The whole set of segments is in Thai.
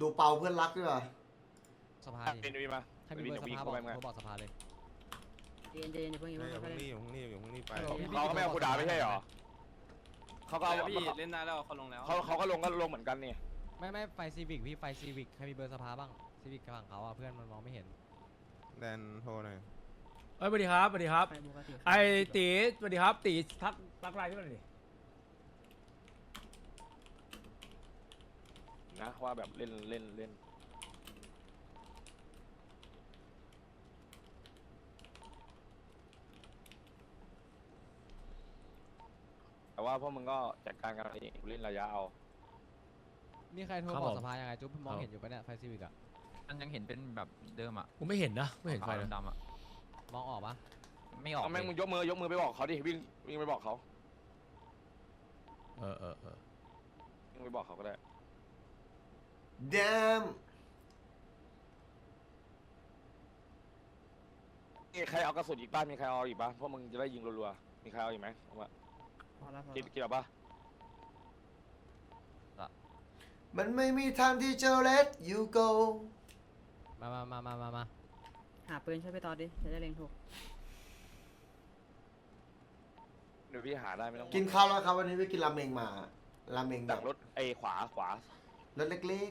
ดูเปาเพื่อนรักด้วยว่ะสภาเป็นดิวีมาให้มีเบอร์สวีภาเข้าบอกไปมั้ยโทรบอกสภาเลย เย็นเย็นอย่าเพิ่งอย่าอย่าเพิ่งเพิ่งค่อยรีๆบอย่าเพิ่งรีบอย่าเพิ่งรีบไปฮัลโหลเขาก็ไม่เอากูด่าไม่ใช่เหรอเขาก็เอาพี่เล่นได้แล้วเขาลงแล้วเขาเขาก็ลงก็ลงเหมือนกันนี่ไม่ไม่ไฟซีวิกพี่ไฟซีวิกให้มีเบอร์สภาบ้างซีวิกฝั่งเขาอะเพื่อนมันมองไม่เห็นแดนโทรหน่อยเอ้ยสวัสดีครับสวัสดีครับไปปกติไอตีสวัสดีครับตีทักทักไลน์พี่หน่อยดิ นะว่าแบบเล่นเล่นเล่นแต่ว่าพวกมึงก็จัดการกันเองเล่นระยะเอามีใครโทรบอกสภายังไงจุ๊บมองเห็นอยู่ปะเนี่ยไฟซีวิกอะมันยังเห็นเป็นแบบเดิมอะผมไม่เห็นนะ ไม่เห็นไฟขาวเลยๆดำๆอะมองออกปะไม่ออกเอาแม่งเลมึยงยกมือยกมือไปบอกเขาดิวิ่งวิ่งไปบอกเขาเออเออเออวิ่งไปบอกเขาก็ได้ แดมมีใครเอากระสุนอีกบ้างมีใครเอาอีกบ้างพวกมึงจะได้ยิงรัวๆ มีใครเอาอีกไหมเอาว่าพอแล้วพอคิดแล้วคิดเอาปะมันไม่มีทางที่จะ let you go มามามามามามาหาปืนช่วยไปต่อดิจะได้เล็งถูกเดี๋ยวพี่หาได้ไม่ต้องกินข้าวแล้วครับวันนี้ไปกินราเมงมาราเมงแบดับกรถไอ้ขวาขวารถเล็ก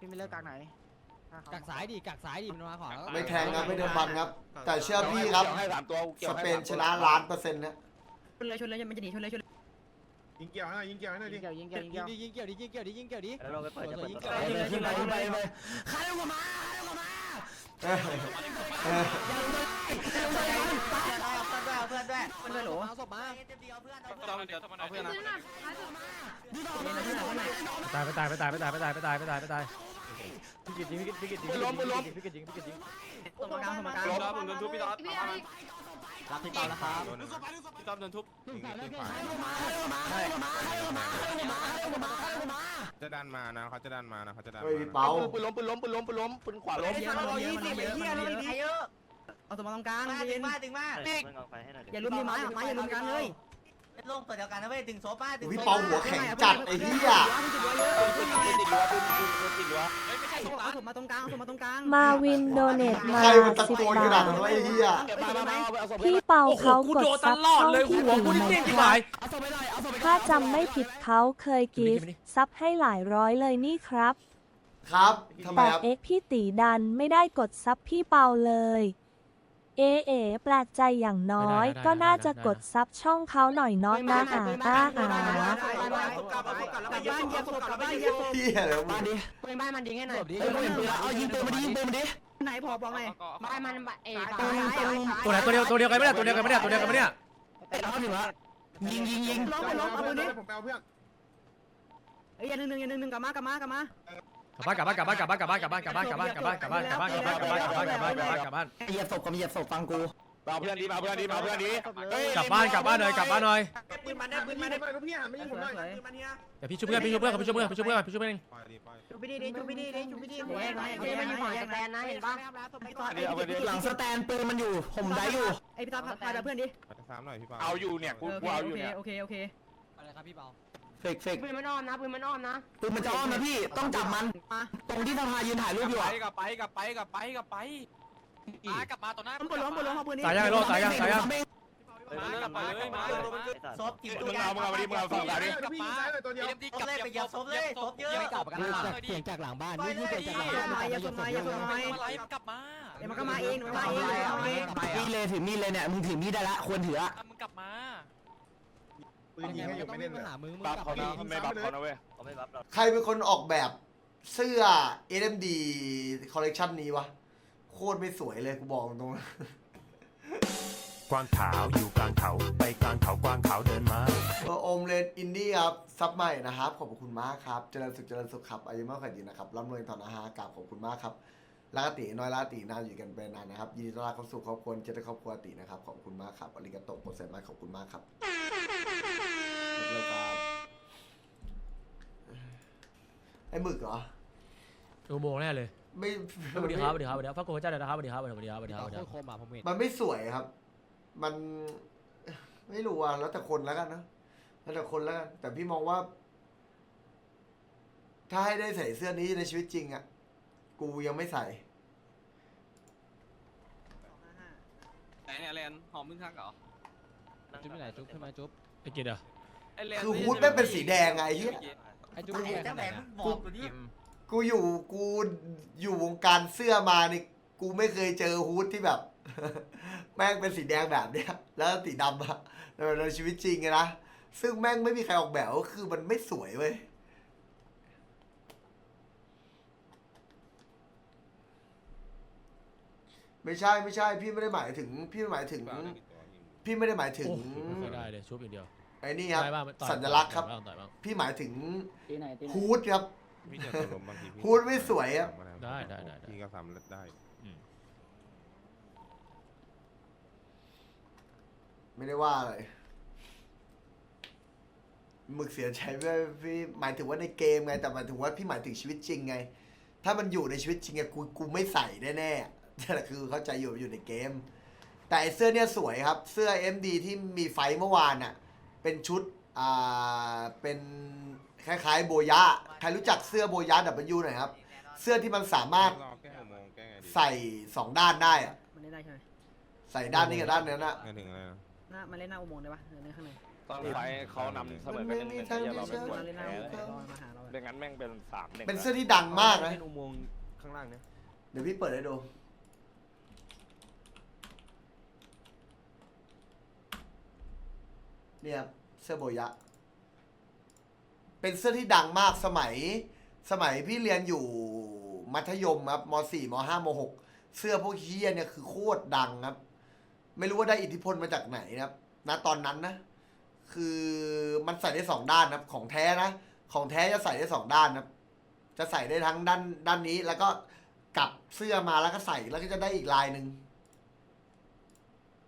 พี่ไม่เลิกกลางไหนกักสายดิกักสายดิมันมาขวาไม่แทงครับไม่เดินบันครับ แต่เชื่อพี่ครับเกี่ยวให้สามตัวกูเกี่ยสวให้เปนสามชตัวนะล้านเปอร์เซ็นต์นะชนเลยชนเลยมันจะหนีชนเลยชนเลยยิงเกี่ยวให้หน่อยยิงเกี่ยวให้หน่อยดิยิงเกี่ยวยิงเกี่ยวยิงยิเกี่ยวงดิยิงเกี่ยวดิยิงเกี่ยวดิยิงเกี่ยวดิแล้วเราไปเปิดจะเปิดยิงเปิเกี่ยวดดิขึ้นไปขึ้นไปขึ้นไปใครเอามาใครเอามาเออเออเพื่อนด้วยเพื่อนด้วยเพื่อนด้วยโหลเอาศพมาต้องเดี๋ยวเอาเพื่อนนะตายไปตายไปตายไปตายไปตายไปตายไปตายไปตายพี่กิตยิงพี่กิตพี่กิตยิงพี่กิตยิงพี่กิตยิงพี่กิตยิงตรงกลางตรงกลางรอบผมโดนทุบพี่ต๊อดรับพี่เปาแล้วครับโดนหนึ่งพี่ต๊อดโดนทุบยิงขึ้นขวาจะดันมานะเขาจะดันมานะเขาจะดันเฮ้ยมาพี่นะเปาปืนล้มปืนล้มปืนล้มปืนล้มปืนขวาล้มเยอะมันเยอะมันเยอะมันเยอะ เอาตัวมาตรงกลางเย็นอย่าลุมมีไม้ไม้อย่าลุมกันเลยลงตัวเดียวกันนะเว้ยดึงโซฟาดึงพี่โซเปาฟาหัวแข็งจัดไอ้เหี้ยปืนติดรั้วปืนปืนปืนติดรั้วเอาตัวมาตรงกลางเอาตัวมาตรงกลางมาวินโดเนตมาใครมันตะสิบโกนขบานาดทนั้นวะไอ้เหี้ยเก็บมามามาเอาไปเอาศพพี่ไปเปาโอ้โหเขากูกดโดนตซับลอดช่องเลยพี่หัวกูตีนี่ไหมเตี้ยคที่รัหาบยถ้าจำไม่ผิดเขาเคยกีฟซับให้หลายร้อยเลยนี่ครับครับทำไมแต่ครับเอ็กพี่ตีดันไม่ได้กดซับพี่เปาเลย เอเอแปลกใจอย่างน้อยก็น่าจะกดซับช่องเขาหน่อยเนาะนะอ่าอ่าอ่า เฮียอะไรวะมึงตัวไหนตัวเดียวตัวเดียวกันไหมเนี่ยตัวเดียวกันไหมเนี่ยตัวเดียวกันไหมเนี่ย กลับบ้านกลับบ้านกลับบ้านกลับบ้านกลับบ้านกลับบ้านกลับบ้านกลับบ้านกลับบ้านกลับบ้านกลับบ้านกลับบ้านกลับบ้านกลับบ้านกลับบ้านกลับบ้านกลับบ้านเหยียบศพกับเหยียบศพฟังกูมาเพื่อนดีมาเพื่อนดีมาเพื่อนดีกลับบ้านกลับบ้านหน่อยกลับบ้านหน่อยปืนมันได้ปืนมันได้ปืนพี่หันไม่ยิงผมหน่อยปืนมันเนี่ยเดี๋ยวพี่ช่วยเพื่อนพี่ช่วยเพื่อนพี่ช่วยเพื่อนพี่ช่วยเพื่อนพี่ช่วยเพื่อนไปดิไปจูบิดีดิจูบิดีดิจูบิดีเฮ้ยเฮ้ยมันยิงหัวแตนนะเห็นป่ะอันนี้เอาไปดิหลังสแตนปืนมันอยู่ผมได้อยู่ไอพี่ต๊อดพาเพื่อนดิไปซ้ำหน่อยพี่ปาเอาอยู่เนี่ยกูเอาอยู่เนี่ยโอเคโอเคอะไรครับพี่เปา เฟกเฟกปืนมันอ้อมนะปืนมันอ้อมนะปืนมันจะอ้อมนะพี่ต้องจับมันมาตรงที่สภายืนถ่ายรูปอยู่ไปอะกลับไปกลับไปกลับไปกลับไปมากลับมาต่อหน้าล้มปืนล้มปืนล้มเอาปืนนี้ตายยังไอ้โลตายยังตายยังมากลับมาเลยมาโซฟกินมึงเอามึงเอาไปดิมึงเอาฝั่งเราดิกลับมาตัวเดียวเอ็มดีกลับไปเหยียบโซฟเลยโซฟเยอะกลับกันเสียงจากหลังบ้านนี่นี่เสียงจากหลังบ้านมาอย่าส่งมาอย่าส่งมาอะไรกลับมาเดี๋ยวมันก็มาเองมันมาเองมาเองมีดเลยถือมีดเลยเนี่ยมึงถือมีดได้ละควรถืออะมึงกลับมา ปืนยิงให้อยู่ไม่เล่นเลย หามึงมึงบัฟกลับเขานะไม่บัฟเขานะเว้ยใครเป็นคนออกแบบเสื้อ SMD คอลเลกชันนี้วะ โคตรไม่สวยเลยกูบอกตรงๆกวางขาวอยู่กลางเขาไปกลางเขากวางขาวเดินมา เออโอมเลนอินดี้ครับ ซับใหม่นะครับ ขอบคุณมากครับ เจริญสุขเจริญสุขครับอายุมากขนาดนี้นะครับร่ำรวยทอนอาหารกราบขอบคุณมากครับลากาติน้อยลากาตินานอยู่กันเป็นนานนะครับยินดีต้อนรับเข้าสู่ครอบครัวเจริญครอบครัวตินะครับขอบคุณมากครับอาริกาโตโปรเซนมาขอบคุณมากครับ เลิกครับไอ้หมึกเหรออุโมงค์แน่เลยไม่สวัสดีครับสวัสดีครับสวัสดีครับฟักโกเจ้าเลยนะครับสวัสดีครับสวัสดีครับสวัสดีครับสวัสดีโคครับตรคมอะผมเห็นมันไม่สวยครับ มันไม่รู้อะแล้วแต่คนแล้วกันนะแล้วแต่คนแล้วกันแต่พี่มองว่า ถ้าให้ได้ใส่เสื้อนี้ในชีวิตจริงอะกูยังไม่ใส่ไหนเนี่ยแลนหอมมึงทักเหรอจุ๊บไปไหนจุ๊บขึ้นมาจุ๊บไอ้กินอะไอ้แลน คือฮูดแม่งเป็นสีแดงไงไอ้เหี้ยไอ้จุ๊บไอ้แข่งเจ้าไหแหนวนมึอะงบอกกูนี่กูอยู่กูอยู่วงการเสื้อมานี่กูไม่เคยเจอฮูดที่แบบ แม่งเป็นสีแดงแบบเนี้ย แล้วสีดำอะในในชีวิตจริงไงนะซึ่งแม่งไม่มีใครออกแบบก็คือมันไม่สวยเว้ยไม่ใช่ไม่ใช่พี่ไม่ได้หมายถึง พี่หมายถึง พี่ไม่ได้หมายถึงโอ้โหไม่ค่อยได้เลยชุบอย่างเดียว ไอ้นี่ครับได้บ้างต่อยสัญลักษณ์ครับ ต่อยางต่อยบ้าง พี่หมายถึงตีไหนตีไหนฮูดครับ พี่จะตัวลมบางทีพี่พูดไม่สวยอะ ได้ได้ได้ได้ พี่ก็ทำได้ไม่ได้ว่าอะไรหมึกเสียใจไม่พี่หมายถึงว่าในเกมไง แต่หมายถึงว่าพี่หมายถึงชีวิตจริงไง ถ้ามันอยู่ในชีวิตจริงไงกูกูไม่ใส่แน่ๆแต่คือเข้าใจอยู่อยู่ในเกม แต่ไอ้เสื้อเนี่ยสวยครับ เสื้อ MD ที่มีไฟท์เมื่อวานน่ะ เป็นชุดอ่าเป็นคล้ายๆโบยะใครรู้จักเสื้อโบยะ W หน่อยครับ เสื้อที่มันสามารถรอแก้อุโมงค์แก้ไงดีใส่สองด้านได้อะมันเล่นได้ใช่ไหมใส่ด้านนี้กับด้านนั้นอะ ไงถึงอะไรนะหน้ามันเล่นหน้าอุโมงค์ได้ปะเล่นข้างในตอนไฟเขานำเสมอกันหนึ่งหนึ่งไอ้เหี้ยเราไม่ควรมันเล่นหน้าแพ้อุเลยโมงค์มาหาเราไม่งั้นแม่งเป็นสามหนึ่งเป็นเสื้อที่ดังมากนะ เป็นอุโมงค์ข้างล่างเนี่ย เดี๋ยวพี่เปิดให้ดู เนี่ยครับเสื้อโบยะ เป็นเสื้อที่ดังมากสมัย สมัยพี่เรียนอยู่มัธยมครับมสี่มห้ามหกเสื้อพวกเฮียเนี่ยคือโคตรดังครับ ไม่รู้ว่าได้อิทธิพลมาจากไหนนะครับณตอนนั้นนะ คือมันใส่ได้สองด้านนะครับ ของแท้นะ ของแท้จะใส่ได้สองด้านนะครับ จะใส่ได้ทั้งด้านด้านนี้แล้วก็กลับเสื้อมาแล้วก็ใส่แล้วก็จะได้อีกลายหนึ่ง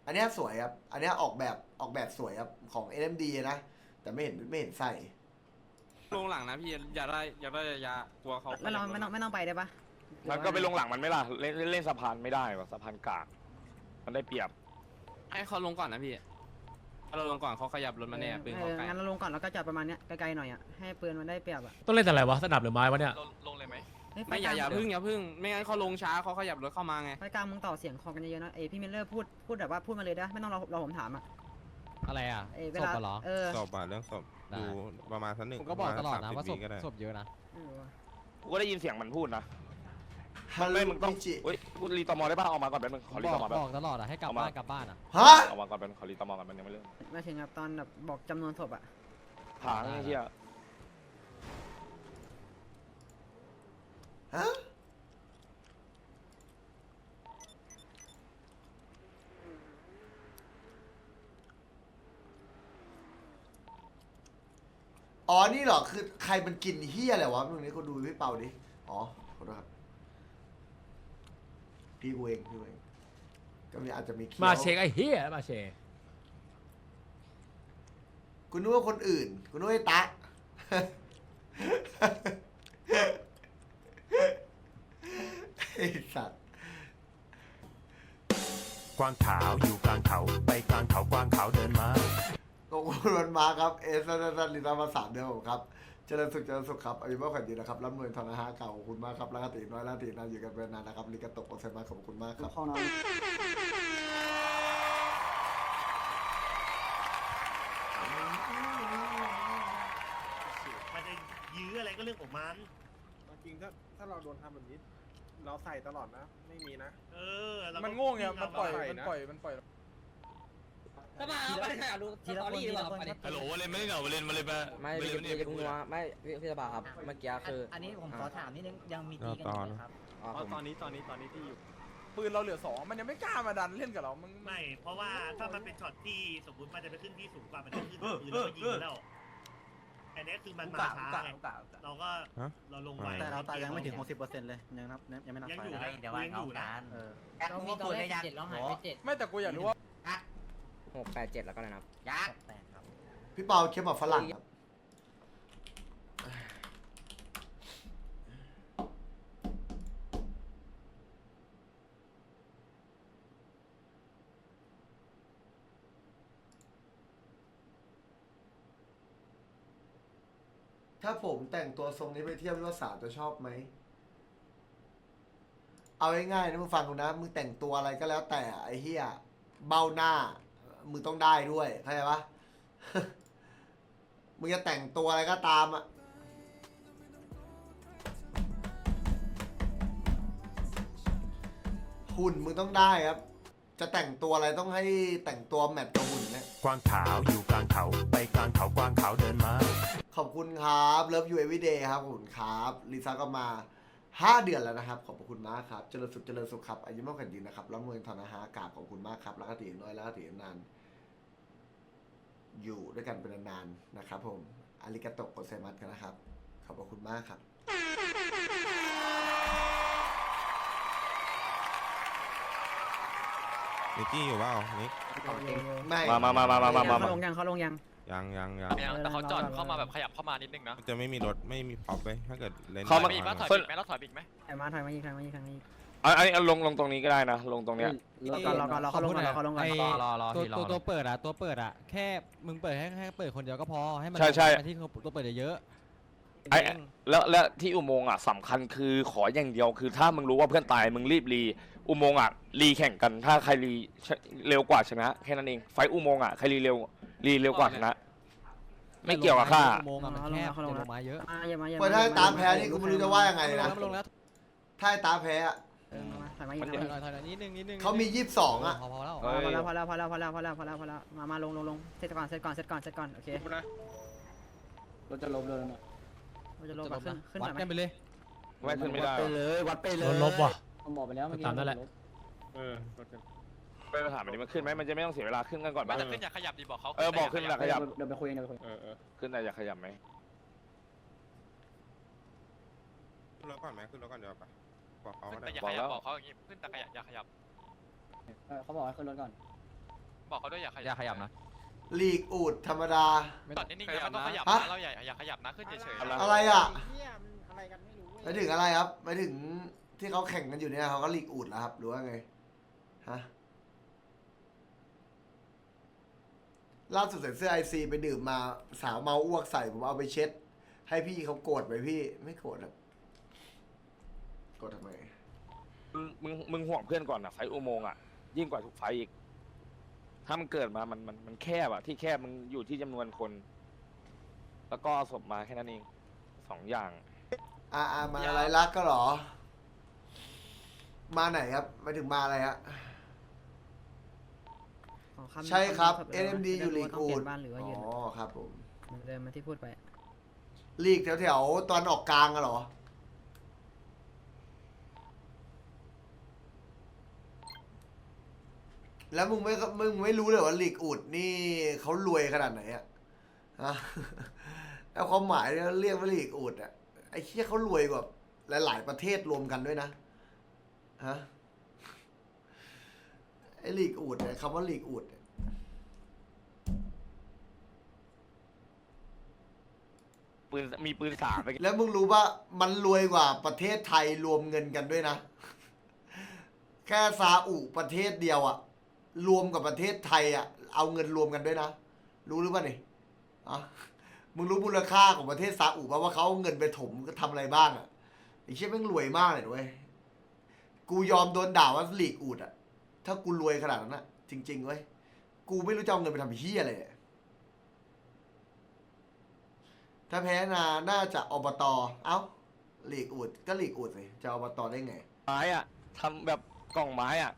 อันเนี้ยสวยครับ อันเนี้ยออกแบบออกแบบสวยครับของ NMD นะ แต่ไม่เห็นไม่เห็นใส่ ลงหลังนะพี่อย่าได้อย่าได้อยากลัวเขาแล้วเราไม่ต้องไม่ต้องไปได้ปะมันก็ไปลงหลังมันไม่ล่ะเล่นเล่นเล่นสะพานไม่ได้ว่ะสะพานกากมันได้เปรียบให้เขาลงก่อนนะพี่ถ้าเราลงก่อนเขาขยับรถมาแน่ปืนเอเขาอไกลงั้นเราลงก่อนแล้วก็จอดประมาณเนี้ยไกลๆหน่อยอะให้ปืนมันได้เปรียบอะต้องเล่นแต่อะไรวะสนับหรือไม้วะเนี่ยลงเลยไหมเฮ้ย ไม่อย่าอย่าฟกลงพึ่งอย่าพึ่ง ไม่งั้นเขาลงช้าเขาขยับรถเข้ามาไงไฟกลางมึงต่อเสียงคอกันเยอะๆนะเอยพี่มิลเลอร์พูดพูดแบบว่าพูดมาเลยได้ไม่ต้องรอรอผมถามอะอะไรอะเอยเวศพลาอะเหรอ เออสอบอะเรื่องศพได้ ดูประมาณสักหนึ่งผมก็บอกตลอดนะประมณว่าศพ30ก็ได้ศพเยอะนะไม่รู้อะกูก็ได้ยินเสียงมันพูดนะฮัลโหลไม่มึงต้องมิจิเฮ้ยกูรีตอมอได้ป่ะออกมาก่อนแป๊บนึงขอรีบตออกมอแป๊บบ อกตลอดอะให้กลับเอามา บ้านกลับบ้านอะ ฮะออกมาก่อนแป๊บนึงขอรีตอมอก่อนมันยังไม่เริ่มมาถึงแบบตอนแบบบอกจำนวนศพอะผางไอ้เหี้ย ฮะอ๋อ นี่เหรอ คือใครมันกินเฮียอะไรวะตรงนี้เขาดูพี่เปาดิ อ๋อ ขอโทษครับ พี่กูเองพี่กูเองก็มีอาจจะมีคี้ยวมาเชคไอ้เฮียมาเชคกูนึกว่าคนอื่นกูนึกว่าไอ้ตะ ไอ้สัตว์กวางขาวอยู่กลางเขาไปกลางเขากวางขาวเดินมา ขอบคุณมันมาครับ เอสนันลิตามาสามเดือนผมครับ เจริญสุขเจริญสุขครับอายุมากขวัญยืนนะครับร่ำรวยทองนะฮะเก่าขอบคุณมากครับรักติน้อยรักตินานอยู่กันเป็นนานนะครับลิกาโตะโอเซมาขอบคุณมากครับ เข้านอนมันจะยื้ออะไรก็เรื่องของมัน จริงถ้าถ้าเราโดนทำแบบนี้ เราใส่ตลอดนะ ไม่มีนะ เออเรามันโง่ไงมันปล่อย มันปล่อย มันปล่อย ก็มาเอาไปถ่ายรูปทีละคนทีละคนฮัลโหลวาเลนไม่ได้เหงาวาเลนมาเลยปะไม่พี่พี่จะพูดว่าไม่พี่พี่สภาครับเมื่อกี้คืออันนี้ผมขอถามนิดนึงยังมีตีกันต่ออยู่ไหมนะครับอ๋อผมตอนนี้ตอนนี้ตอนนี้ที่อยู่ปืนเราเหลือสองมันยังไม่กล้ามาดันเล่นกับเรามึงไม่ เพราะว่าถ้ามันเป็นช็อตที่สมมติมันจะไปขึ้นที่สูงกว่ามันจะขึ้นปืนแล้วก็ยิงแล้ว อันนี้คือมันมาช้าไงเราก็ฮะ เราลงไวแต่เราตายยังไม่ถึง 60%เลยยังนับยังไม่นับยังไฟอยู่นะนะยังอยู่นะเออยักษ์มีตัวเลยยักษ์ไม่แต่กูอยากรู้ว่า หกแปดเจ็ดแล้วก็เลยนะครับยักษ์แปดครับพี่เปาเข้มแบบฝรั่งครับ ถ้าผมแต่งตัวทรงนี้ไปเที่ยวพี่ว่าสาวจะชอบไหม เอาง่ายๆนะมึงฟังกูนะ มึงแต่งตัวอะไรก็แล้วแต่ไอ้เหี้ยเบ้าหน้า มึงต้องได้ด้วยเข้าใจปะมึงจะแต่งตัวอะไรก็ตามอะหุ่นมึงต้องได้ครับ จะแต่งตัวอะไรต้องให้แต่งตัวแมทกับหุ่นเนี่ย กวางขาวอยู่กลางเขา ไปกลางเขากวางขาวเดินมา ขอบคุณครับเลิฟยูเอวีเดย์ครับขอบคุณครับลิซ่าก็มา5เดือนแล้วนะครับ ขอบพระคุณมากครับ เจริญสุขเจริญสุขครับอายุมากกว่ายืนนะครับร่ำรวยทานะฮะกราบขอบคุณมากครับแล้วก็ตีน้อยแล้วก็ตีนานอยู่ด้วยกันเป็นนานๆนะครับ ผมอาริกาโตะโกเซมัสกันนะครับ ขอบพระคุณมากครับ นิกกี้อยู่เปล่านิก ไม่มามามามามามามา เขาลงยังเขาลงยัง ยังยังยังยังแต่เขาจอดเข้ามาแบบขยับเข้ามานิดนึงนะจะไม่มีรถไม่มีพ็อปเลยถ้าเกิดเล่นเขามาได้มีอีกน้ปะอยถอยบิ๊กไหมเราถอยบิ๊กไหมถอยมาถอยมาอีกถอยมาอีกถอยมาอีกอันอันนี้เอาลงลงตรงนี้ก็ได้นะ ลงตรงเนี้ยรอก่อนรอก่อนรอเขาลงก่อนรอเขาลงก่อนไอ้รอรอตัวพี่รอตัวตัวเปิดอะตัวเปิดอะแค่มึงเปิดให้แค่เปิดคนเดียวก็พอให้มันใช่ใช่มาที่ตัวเปิดเยอะไอ้แล้วแล้วที่อุโมงค์อะสำคัญคือขออย่างเดียวคือถ้ามึงรู้ว่าเพื่อนตายมึงรีบรี อุโมงค์อะรีแข่งกันถ้าใครรีชเร็วกว่าชนะแค่นั้นเองไฟอุโมงค์อะใครรีเร็วรีเร็วกว่าชนะๆไม่เกี่ยวกับค่าอุโมงค์อะมันแคบเจอลงมาเยอะมาอย่ามาอย่าเพราะถ้าตามแพ้นี่กูไม่รู้จะว่ายังไงลงนะแล้วลงแล้วถ้าให้ตาแพ้อะเออมาถอยมาอีกมันถจะอยถมาอยหน่อยถอยหน่อยนิดนึงนิดนึงเขามียี่สิบสองอะพอพอแล้วเอ้ยพอแล้วพอแล้วพอแล้วพอแล้วพอแล้วพอแล้วพอแล้วมามาลงลงลงเซตก่อนเซตก่อนเซตก่อนเซตก่อนโอเครถจะล้มเลยนะเราจะลงจะก่ลอนงขึ้นนะขึ้นหน่อยไหมวัดกันไปเลยไม่ขึ้นไม่ได้ไปเลย วัดไปเลยรถลบว่ะ ผมบอกไปแล้วเมื่อกี้ตามนั่นแหละไปถามอันนี้มันขึ้นไหมมันจะไม่ต้องเสียเวลาขึ้นกันก่อนไหมมันจะขึ้นอย่าขยับดีบอกเขาเออบอกขึ้นหลักขยับเดี๋ยวไปคุยเองเดี๋ยวไปคุยขึ้นแต่อย่าขยับไหมขึ้นรถก่อนไหมขึ้นรถก่อนเดี๋ยวไปบอกเขาขึ้ก็นแต่ได้อย่าขยับบอกเขาอย่างงี้ขึ้นแต่ขยับอย่าขยับเออเขาบอกให้ขึ้นรถก่อนบอกเขาด้วยอย่าขอยัย่าบขยับนะ ลีกอูดธรรมดา จอดนิ่งๆนะมันต้องขยับฮะนะเราอย่าอย่าขยับนะขึ้นเฉยๆนะอะไรอะ อะไรกันไม่รู้หมายถึงอะไรครับหมายถึง ที่เขาแข่งกันอยู่เนี่ยเขาก็ลีกอูดแล้วครับหรือว่าไงฮะล่าสุดใส่เสื้อไอซีไปดื่มมาสาวเมาอ้วกใส่ผมเอาไปเช็ด ให้พี่เขาโกรธไหมพี่ ไม่โกรธครับโกรธทำไม มึงมึงมึงห่วงเพื่อนก่อนอะไฟอุโมงค์อะยิ่งกว่าทุกไฟอีก ถ้ามันเกิดมามันมันมันแคบอะที่แคบมึงอยู่ที่จำนวนคน แล้วก็เอาศพมาแค่นั้นเองสองอย่างอ่าอ่ามาอะไรรักก็เหรอ มาไหนครับหมายถึงมาอะไรฮะขอำใช่ครับำเดิม NMD อยู่ลีกต้องอูเปลี่ดยนบ้านหรือว่าอ๋ยืนอครับผมเหมือนเดิมมาที่พูดไป ลีกแถวแถวๆตอนออกกลางอะเหรอ แล้วมึงไม่มึงไม่รู้เลยว่าลีกอูดนี่เขารวยขนาดไหนอะฮะ แล้วความหมายเนี่ยเรียกว่าลีกอูดอะไอ้เชี่ยเขารวยกว่าหลาย ๆ ประเทศรวมกันด้วยนะ ฮะไอ้ลีกอูดเนี่ยคำว่าลีกอูดเนี่ยปืนมีปืนสามไปแล้วมึงรู้ว่ามันรวยกว่าประเทศไทยรวมเงินกันด้วยนะ แค่ซาอุประเทศเดียวอะรวมกับประเทศไทยอะเอาเงินรวมกันด้วยนะ รู้หรือเปล่านี่อะมึงรู้มูลค่าของประเทศซาอุป่ะว่าเขาเอาเงินไปถมก็ทำอะไรบ้างอะไอ้เชี่ยแม่งรวยมากเลยด้วย กูยอมโดนด่าว่าลีกอูดอะถ้ากูรวยขนาดนั้นอะจริงๆเว้ยกูไม่รู้จะเอาเงินไปทำเฮียอะไรอะถ้าแพ้นาน่าจะอบตเอ้าลีกอูดก็ลีกอูดสิจะอบตได้ไง ไม้อะทำแบบกล่องไม้อะ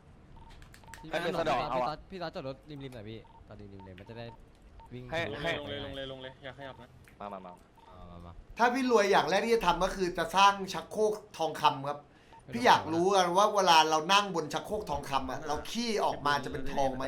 ให้เป็นสะเดาะเอาอะ พี่ต๊อดจอดรถริมริมๆหน่อยพี่ตอนริมริมๆเลยมันจะได้วิ่งให้ให้ลงเลยลงเลยมามา มามามาถ้าพี่รวยอย่างแรกที่จะทำก็คือจะสร้างชักโครกทองคำครับ พี่อยากรู้กันว่าเวลาเรานั่งบนชักโครกทองคำอะเราขี้ออกมาจะเป็นทองไหม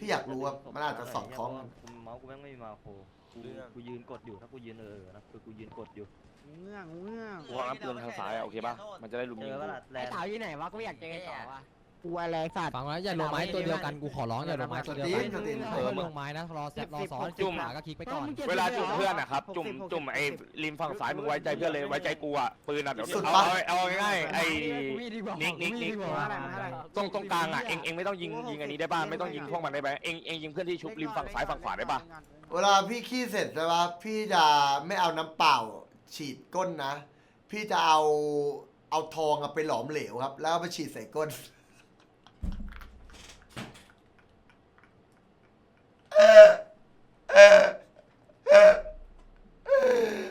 พี่อยากรู้ว่ามันอาจจะสอดคล้องกันเมาส์กูแม่งไม่มีมาโคกูกูยืนกดอยู่ถ้ากูยืนเออนะคือกูยืนกดอยู่เงื่องเงื่องกูวางน้ำปืนทางซ้ายอะโอเคป่ะ มันจะได้ลุมเจยิงอกูว่าล่ะแลไอ้นเถาอยู่ไหนวะกูอยากเจอไอ้เถาอะ กูอะไรสัตว์ ฟังแล้วอย่าลงไม้ตัวเดียวกันกูขอร้องอย่าลงไม้ตัวเดียวกันสตีนสตีนเออลงไม้นะรอแซรอซ้อนจุ่ม ขาก็คลิกไปก่อนเวลาจุ่มเพื่อนอะครับ จุ่มจุ่มไอ้ริมฝั่งซ้ายมึงไว้ใจเพื่อนเลยไว้ใจกูอะปืนอะเดี๋ยวสุดเอาปะ เอาเอาง่ายๆไอ้วิ่งดีกว่านิกนิกนิกวิ่งดีว่าตรงตรงกลางอะเองเองไม่ต้องยิงยิงอันนี้ได้ป่ะไม่ต้องยิงพวกมันได้ไหมเองเองยิงเพื่อนที่ชุบริมฝั่งซ้ายฝั่งขวาได้ป่ะเวลาพี่ขี้เสร็จใช่ปะพี่จะไม่เอาน้ำเปล่า ฉีดก้นนะ พี่จะเอาเอาทองอะไปหลอมเหลวครับ แล้วเอาไปฉีดใส่ก้น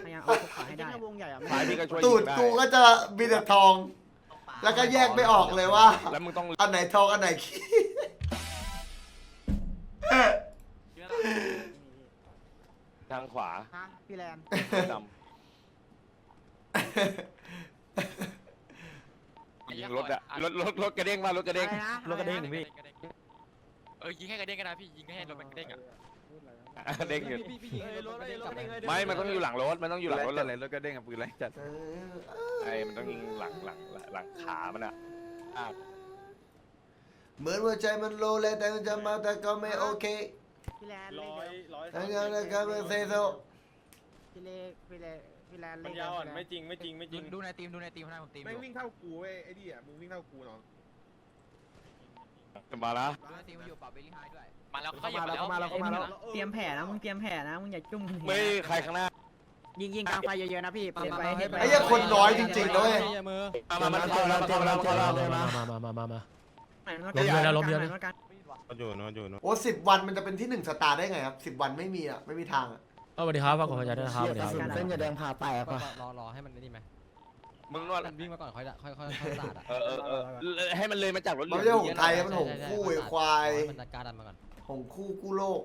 พยายามเอาขาให้ได้วงใหญ่อะซ้ายพี่ก็ช่วยตูดกูก็จะมีแต่ทอง แล้วก็แยกไม่ออกเลยว่า แล้วมึงต้องอันไหนทองอันไหนขี้ทางขวาฮะพี่แลนดำยิงรถอะรถรถรถกระเด้งมารถกระเด้ง อะไรนะรถกระเด้งพี่ เออยิงให้กระเด้งกันนะพี่ยิงให้รถมันกระเด้งอะเด้งอยู่พี่พี่ยิงรถกระเลับไม่ มันต้องอยู่หลังรถ มันต้องอยู่หลังรถเลยรถก็เด้งกับปืนไรจัดไอ้มันต้องยิงหลังหลังหลังขา มันอะเหมือนว่าใจมันโลเลยแต่มันจะมาแต่ก็ไม่โอเคพี่แลนร้อยร้อยทั้งยังนะครับเซโซพี่เลพี่เลพี่แลนมันยาวอ่อนไม่จริงไม่จริงไม่จริงดูในทีมดูในทีมให้ผมทีมไม่วิ่งเท่ากูเว้ยไอ้ดิอะมึงวิ่งเท่ากูเนาะ มาละดูในทีมมันอยู่ปรับเบลลี่ไฮด้วยมาแล้วเข้ามาแล้วเข้ามาแล้วเข้ามาแล้วเตรียมแผลนะมึงเตรียมแผลนะมึงอย่าจุ่มไม่ใครข้างหน้ายิงยิงกลางไฟเยอะๆนะพี่เปลี่ยนไปเห็นไอ้เหี้ยคนน้อยจริงๆนะเว้ยมือมามาเข้าแล้วเข้าแล้วเข้าแล้วมามามามามาล้ล้มเยอะแล้วล้มเยอะแล้วนอนอยู่นอนอยู่นอนโอ้สิบวันมันจะเป็นที่หนึ่งสตาร์ได้ไงครับสิบวันไม่มีอะไม่มีทางอะสวัสดีครับฝากขอพยาด้วยนะครับสวัสดีครับเส้นจะแดงผ่าแตกว่ะรอรอให้มันนี่ไหม มึงนวด มันวิ่งมาก่อนค่อยค่อยค่อยค่อยสาดอะเออเออเออให้มันเลยมาจากรถเหมันลืไม่องใช่หงส์ไทยมันหงส์คู่ไอ้ควายมันจัดการดันมาก่อนหงส์คู่กู้โลก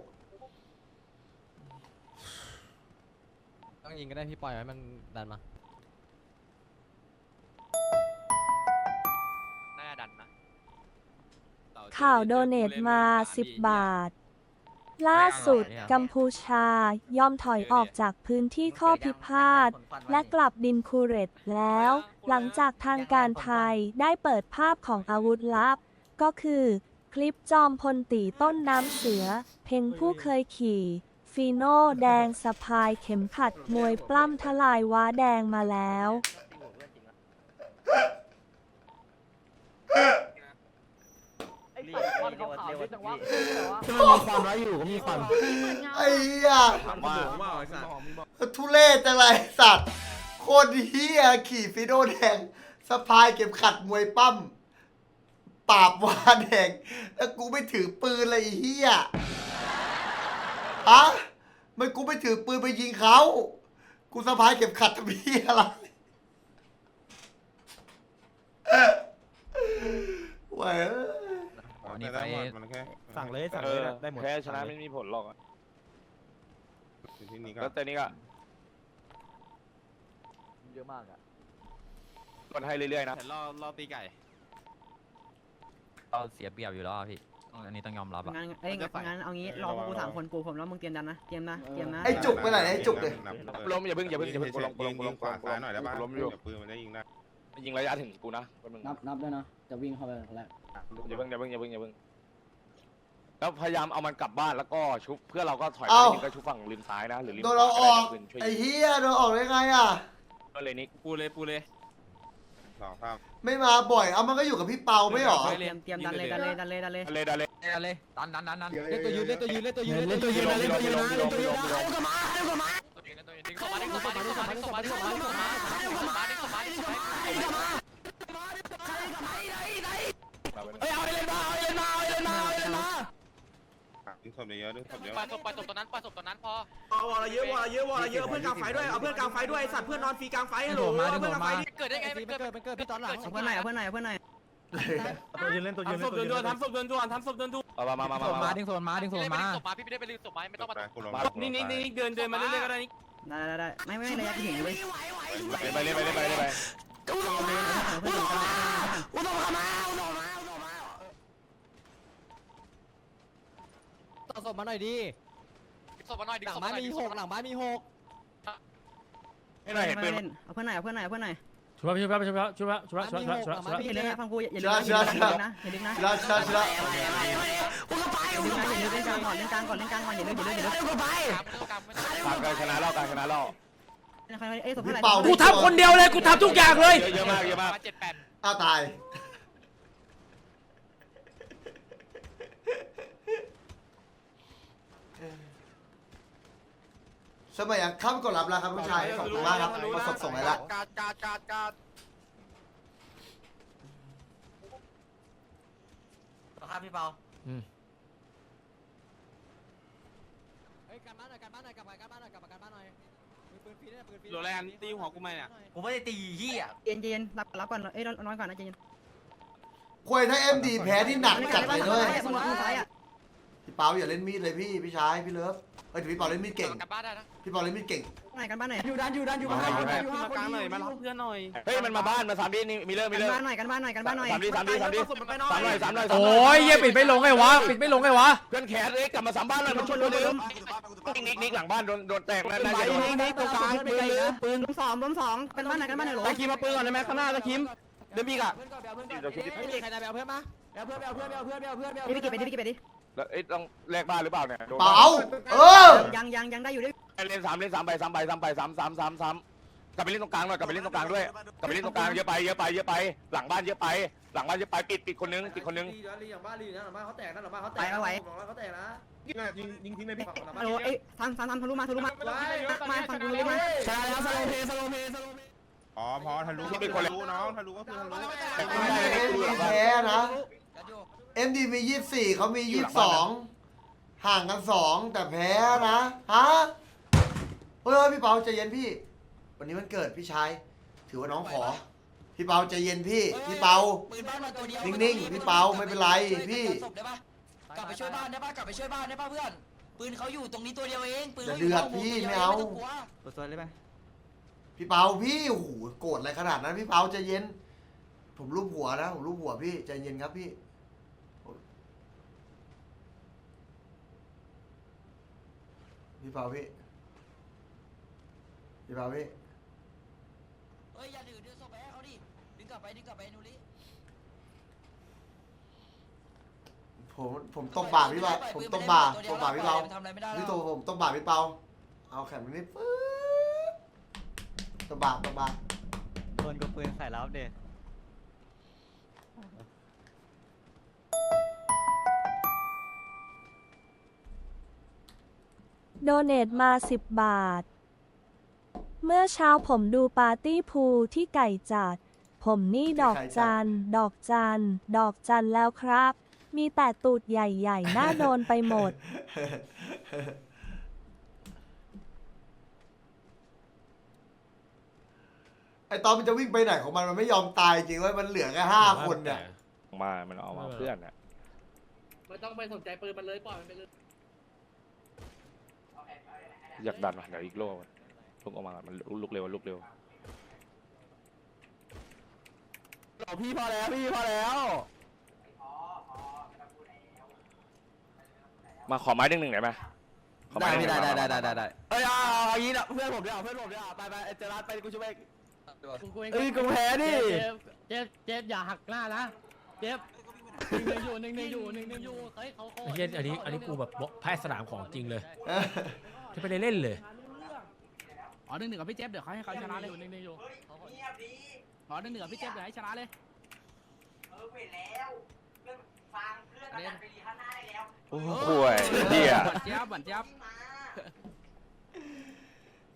ต้องยิงก็ได้พี่ปล่อยไว้มันดันมาน่าดันนะข่าวโดเนทมา 10 บาท ล่าสุด กัมพูชายอมถอยออกจากพื้นที่ข้อพิพาท และกลับดินคูเรตแล้ว หลังจากทางการไทยได้เปิดภาพของอาวุธลับ ก็คือ คลิปจอมพลตีต้นน้ำเสือ เพ่งผู้เคยขี่ ฟีโน่แดงสะพายเข็มขัดมวยปล้ำทลายว้าแดงมาแล้ว เรียกเรียกว่าเรียกว่าพี่ก็มีความร้ายอยู่ก็มีความไอ้เหี้ยมาทุเรศจังไรสัตว์โคตรเฮียขี่ฟิโดแดงสะพายเก็บขัดมวยปั้มปราบวาแดงแล้วกูไม่ถือปืนเลยไอ้เฮียฮะมันกูไม่ถือปืนไปยิงเขากูสะพายเก็บขัดทำเฮียอะไรเว้ย นี่ไปมันแค่สั่งเลยสั่งเอเลยอได้หมดแพ้ชนะไม่มีผลหรอกอะที่นี่ก็แล้วแต่นี้ก็เยอะมากอะกดให้เรื่อยๆนะรอรอตีไก่ เราเสียเปรียบอยู่แล้วพี่อันนี้ต้องยอมรับอะงั้นเอ้ยงั้นเอางี้รอพวกกูสามคนกูผมแล้วมึงเตรียมดันนะเตรียมนะเตรียมนะไอ้จุกไปไหนไอ้จุกเลยล้มอย่าเพิ่งอย่าเพิ่งอย่าเพิ่งกูลงกูลงกูลยิงงขวาซ้ายหน่อยได้ป่ะล้มอยู่เดี๋ยวปืนมันได้ยิงได้ ยิงระยะถึงกูนะแป๊บนึงนับนับด้วยนะ จะวิ่งเข้าไปคนแรกอย่าเพิ่งอย่าเพิ่งอย่าเพิ่งอย่าเพิ่งแล้วพยายามเอามันกลับบ้านแล้วก็ชุบเพื่อเราก็ถอยไปเอ้านิดนึงก็ชุบฝั่งริมซ้ายนะหรือริมโดขนวาเราออก ก็ได้นะปืนช่วยไอ้ยิงเฮียโดนออกได้ไงอะ ก็เลยนิกปูเลยปูเลย สองภาพไม่มาบ่อยเอามันก็อยู่กับพี่เปาไม่หรอ เตรียมเตรียมดันเลยดันเลยดันเลยดันเลยเลยได้เลยเอาเลยดันดันดันดันเล่นตัวยืนเล่นตัวยืนเล่นตัวยืนเล่นตัวยืนนะเล่นตัวยืนนะเล่นตัวยืนนะดึงเข้ามาดึงเข้ามาดึงเข้ามาดึงเข้ามาดึง เข้ามาดึงเข้ามาดึงเข้ามาดึงเข้ามาดึงเข้ามาดึงเข้ามาดึงเข้ามาเฮ้ยเอาไปเลยมาเอาไปเลยมาเอาไปเลยมาเอาไปเลยมาดึงศพเยอะดึงศพเยอะปล่อยศพปล่อยศพตัวนั้นปล่อยศพตัวนั้นพอวอลเยอะวอลเยอะวอลเยอะเพื่อนกลางไฟด้วยเอาเพื่อนกลางไฟด้วยสัตว์เพื่อนนอนฟรีกลางไฟฮัลโหลมาดึงเพื่อนกลางไฟมาเกิดได้ไงมันเกิดมันเกิดพี่ตอนหลังเอาเพื่อนหน่อยเอาเพื่อนหน่อยเอาเพื่อนหนตัวยืนเล่นตัวยืนทำศพเดินด่วนทำศพเดินด่วนทำศพเดินด่วนมามามามามามาดึงโซนมาดึงโซนไม่มาด้ศพมาพี่ไม่ได้ไปรีบศพมาไม่ต้องมานี่นี่นี่เดินเดินมาเรื่อยๆก็ได้นี่ ได้ได้ได้ไม่ไม่ระยะถึงเลยไปเลยไปเลยไปเลยไปต่อศพมาหน่อยดิศพมาหน่อยดิหลังบ้านมีหกหลังบ้านมีหกให้หน่อยเห็นปืนเล่นเอาเพื่อนหน่อยเอาเพื่อนหน่อยเอาเพื่อนหน่อยช่วยช่วยช่วยช่วยช่วยช่วยช่วยช่วยช่วยช่วยอย่าลืมนะฟังกูอย่าลืมนะอย่าลืมนะอย่าลืมนะชนะชนะชนะอย่าลืมนะอย่าลืม เล่นกลางก่อนเล่นกลางก่อนเล่นกลางก่อนอย่าลืมอย่าลืมอย่าลืมการชนะรอบการชนะรอบเอ้ยสมมติอะไรกูทำคนเดียวเลยกูทำทุกอย่างเลย เยอะมากเยอะมากเจ็ดแปดอ้าวตายสมัยยังข้ามกดรับแล้วครับผู้ชายขอบคุณมากครับประสบส่งไปละการการการการครับพี่เปา เฮ้ย การบ้านหน่อยการบ้านหน่อยกลับมาการบ้านหน่อยกลับมาการบ้านหน่อยมีปืนฟรีด้วยปืนฟรีโรแลนด์ตีหัวกูไหมเนี่ย กูไม่ได้ตียี่อะเย็นเย็นรับรับก่อนเอ้ยน้อยก่อนนะเย็นควยถ้าเอ็มดีแพ้ที่หนักจัดเลยด้วยมือมือซ้ายอะ พี่เปาอย่าเล่นมีดเลยพี่พี่ชายพี่เลิฟเฮ้ยแต่พี่เปาเล่นมีดเก่งกลับบ้านได้นะพี่เปาเล่นมีดเก่งไหนกันบ้านไหนอยู่ด้านอยู่ด้านอยู่มาบ้านมาอยู่มาบ้านอยู่มากลางหน่อยมารับเพื่อนหน่อยเฮ้ยมันมาบ้านมาสามดินี่มีเริ่มมีกันเริ่มบ้านหน่อยกันบ้านหน่อยกันบ้านหน่อยสามดิสามดิสามดิสามหน่อยสามหน่อยโอ้ยเหี้ยปิดไม่ลงไงวะปิดไม่ลงไงวะเพื่อนแขนเอ้ยกลับมาสามบ้านเลยมันชนเร็วนิกนิกนิกหลังบ้านโดนโดนแตกแล้วนะปืนปืนปืนล้มสองล้มสองกันบ้านไหนกันบ้านไหนหรอตะคิมมาปืนก่อนได้ไหมข้างหน้าตะคิมเดี๋ยวพี่กะเฮ้ยมีใครจะไปเอาเพื่อนมาเอาเพื่อนเอาเพื่อนเอาเพื่อนเอาเพื่อนเอานี่พี่เก็บไปดิพี่เก็บไปดิ แล้วเอ้ยต้องแลกบ้านหรือเปล่าเนี่ยเปาเออ ยังยังยังได้อยู่ดิเล่นสามเล่นสามไปสามไปสามไปสามสามสามสามกลับไปเล่นตรงกลางหน่อยกลับไปเล่นตรงกลางด้วยกลับไปเล่นตรงกลางเยอะไปเยอะไปเยอะไป หลังบ้านเยอะไป หลังบ้านเยอะไปปิดปิดคนนึงปิดคนนึงลีอย่างบ้านลีนะหลังบ้านเขาแตกนะหลังบ้านเขาแตไปกเอาไว้เขาแตกนะยิงยิงทิ้งเลยพี่ฮัลโหลเอ้ยทำทำทำทะลุมาทะลุมามาฝั่งทะลุมาชนะแล้วสโลเพสโลเพสโลเพอ๋อพอทะลุก็คือทะลุน้องทะลุก็คือทะลุแต่เอ็ไม่ได้เลยมดีแพ้นะ เอ็มดีมียี่สิบสี่เขามียี่สิบสองห่างกันสองแต่แพ้นะฮะเฮ้ยพี่เปาใจเย็นพี่ วันนี้มันเกิดพี่ชายถือว่าน้องขอ พี่เปาใจเย็นพี่ พี่เปา ปืนบ้านมาตัวเดียวนิ่งๆพี่เปาไม่เป็นไรพี่กลับไปช่วยบ้านได้ป่ะกลับไปช่วยบ้านได้ป่ะเพื่อน ปืนเขาอยู่ตรงนี้ตัวเดียวเอง ปืนอย่าเขาอเดืยู่อดพี่ไม่เอาต้องกลัวตัวตัวเลยไปพี่เปาพี่โอ้โหโกรธอะไรขนาดนั้นพี่เปาใจเย็น ผมรูปหัวนะผมรูปหัวพี่ใจเย็นครับพี่ พี่เปาพี่พี่เปาพี่เฮ้ยอย่าดื้อดื้อส่งไปให้เขาดิดึงกลับไปดึงกลับไปนูริผมผมตบบ่าพี่เปาผมตบบ่าตบบ่าพี่เปาทำอะไรไม่ได้พี่แล้โตวผมตบบ่าพี่เปาเอาแขนมานี่ปึ๊บตบบ่าตบบ่าโดนกับปืนใส่แล้วเด็ก โดเนทมา 10 บาท เมื่อเช้าผมดูปาร์ตี้พูลที่ไก่จัด ผมนี่ดอกจัน ดอกจัน ดอกจันแล้วครับ มีแต่ตูดใหญ่ๆน่าโดนไปหมด ไอตอนมันจะวิ่งไปไหนของมันมันไม่ยอมตายจริงเว้ยมันเหลือแค่ห้าคนเนี่ย มา มันเอามาเพื่อนอะไม่ต้องไปสนใจปืนมันเลยปล่อยมันไปเลย อยากดันว่ะเดี๋ยวอีกโลกลุกออกมาก่อนมันลุกเร็วลุกเร็วพี่พอแล้วพี่พอแล้วมาขอไม้หนึ่งหนึ่งได้ไหมขอไม้หนึ่งหนึ่งเอ้ยเอาเอาอย่างนี้นะเพื่อนผมเดี๋ยวเพื่อนผมเดี๋ยวไปไปเจอรัดไปกูช่วยเอ้ยกูแพ้ดิเจ็บเจ็บอย่าหักหน้านะเจ็บหนึ่งอยู่หนึ่งอยู่หนึ่งอยู่เฮ้ยเขาเฮียอันนี้อันนี้กูแบบแพ้สนามของจริงเลย จะไปเล่นเลย อ๋อหนึ่งหนึ่งกับพี่เจฟเดี๋ยวเขาให้เขาชนะเลยหนึ่งหนึ่งอยู่อ๋อหนึ่งหนึ่งกับพี่เจฟเดี๋ยวให้ชนะเลย เออเวแล้วฟังเพื่อนกับไปดีข้างหน้าได้แล้วโอ้โหเหี้ยบันจับบันเจับ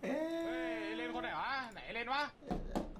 เฮ้ยเล่นคนไหนวะไหนเล่นวะ